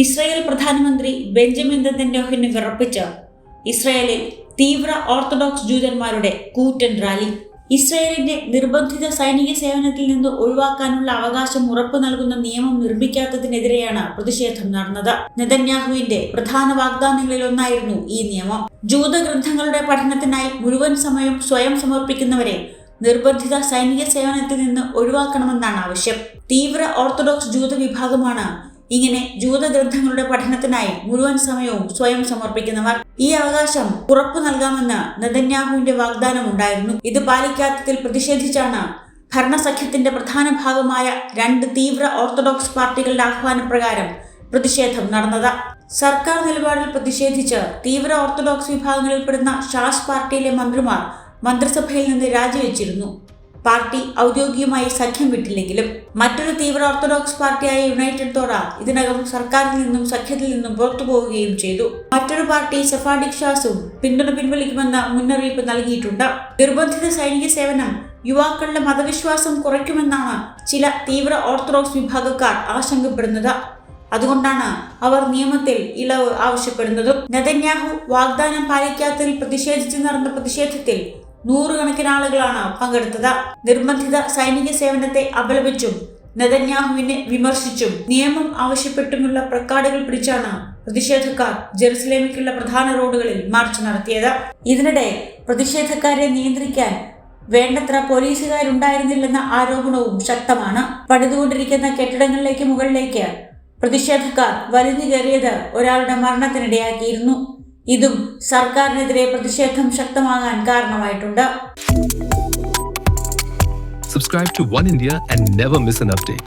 Israel പ്രധാനമന്ത്രി Benjamin നെതന്യാഹുവിനെ വിറപ്പിച്ച് ഇസ്രായേലിൽ തീവ്ര ഓർത്തഡോക്സ് ജൂതന്മാരുടെ കൂറ്റൻ റാലി. ഇസ്രായേലിന്റെ നിർബന്ധിത സൈനിക സേവനത്തിൽ നിന്ന് ഒഴിവാക്കാനുള്ള അവകാശം ഉറപ്പു നൽകുന്ന നിയമം നിർമ്മിക്കാത്തതിനെതിരെയാണ് പ്രതിഷേധം നടന്നത്. നെതന്യാഹുവിന്റെ പ്രധാന വാഗ്ദാനങ്ങളിൽ ഒന്നായിരുന്നു ഈ നിയമം. ജൂത ഗ്രന്ഥങ്ങളുടെ പഠനത്തിനായി മുഴുവൻ സമയം സ്വയം സമർപ്പിക്കുന്നവരെ നിർബന്ധിത സൈനിക സേവനത്തിൽ നിന്ന് ഒഴിവാക്കണമെന്നാണ് ആവശ്യം. തീവ്ര ഓർത്തഡോക്സ് ജൂത വിഭാഗമാണ് ഇങ്ങനെ ജൂത ഗ്രന്ഥങ്ങളുടെ പഠനത്തിനായി മുഴുവൻ സമയവും സ്വയം സമർപ്പിക്കുന്നവർ ഈ അവകാശം ഉറപ്പു നൽകാമെന്ന് നെതന്യാഹുവിന്റെ വാഗ്ദാനം ഉണ്ടായിരുന്നു ഇത് പാലിക്കാത്തതിൽ പ്രതിഷേധിച്ചാണ് ഭരണസഖ്യത്തിന്റെ പ്രധാന ഭാഗമായ രണ്ട് തീവ്ര ഓർത്തഡോക്സ് പാർട്ടികളുടെ ആഹ്വാനപ്രകാരം പ്രതിഷേധം നടന്നത്. സർക്കാർ നിലപാടിൽ പ്രതിഷേധിച്ച് തീവ്ര ഓർത്തഡോക്സ് വിഭാഗങ്ങളിൽപ്പെടുന്ന ഷാസ് പാർട്ടിയിലെ മന്ത്രിമാർ മന്ത്രിസഭയിൽ നിന്ന് രാജിവെച്ചിരുന്നു. പാർട്ടി ഔദ്യോഗികമായി സഖ്യം വിട്ടില്ലെങ്കിലും മറ്റൊരു തീവ്ര ഓർത്തഡോക്സ് പാർട്ടിയായ യുണൈറ്റഡ് തോറ ഇതിനകം സർക്കാരിൽ നിന്നും സഖ്യത്തിൽ നിന്നും പുറത്തു പോവുകയും ചെയ്തു. മറ്റൊരു പാർട്ടി സെഫാഡിക് ഷാസും പിന്തുണ പിൻവലിക്കുമെന്ന മുന്നറിയിപ്പ് നൽകിയിട്ടുണ്ട്. നിർബന്ധിത സൈനിക സേവനം യുവാക്കളുടെ മതവിശ്വാസം കുറയ്ക്കുമെന്നാണ് ചില തീവ്ര ഓർത്തഡോക്സ് വിഭാഗക്കാർ ആശങ്കപ്പെടുന്നത്. അതുകൊണ്ടാണ് അവർ നിയമത്തിൽ ഇളവ് ആവശ്യപ്പെടുന്നതും. നെതന്യാഹു വാഗ്ദാനം പാലിക്കാത്തതിൽ പ്രതിഷേധിച്ച് നടന്ന പ്രതിഷേധത്തിൽ നൂറുകണക്കിന് ആളുകളാണ് പങ്കെടുത്തത്. നിർബന്ധിത സൈനിക സേവനത്തെ അപലപിച്ചും നെതന്യാഹുവിനെ വിമർശിച്ചും നിയമം ആവശ്യപ്പെട്ടുമുള്ള പ്ലക്കാർഡുകൾ പിടിച്ചാണ് പ്രതിഷേധക്കാർ ജെറുസലേമിക്കുള്ള പ്രധാന റോഡുകളിൽ മാർച്ച് നടത്തിയത്. ഇതിനിടെ പ്രതിഷേധക്കാരെ നിയന്ത്രിക്കാൻ വേണ്ടത്ര പോലീസുകാരുണ്ടായിരുന്നില്ലെന്ന ആരോപണവും ശക്തമാണ്. പണിതുകൊണ്ടിരിക്കുന്ന കെട്ടിടങ്ങളിലേക്ക് മുകളിലേക്ക് പ്രതിഷേധക്കാർ വലിഞ്ഞു കയറിയത് ഒരാളുടെ മരണത്തിനിടയാക്കിയിരുന്നു. ഇതും സർക്കാരിനെതിരെ പ്രതിഷേധം ശക്തമാകാൻ കാരണമായിട്ടുണ്ട്. Subscribe to one India and never miss an update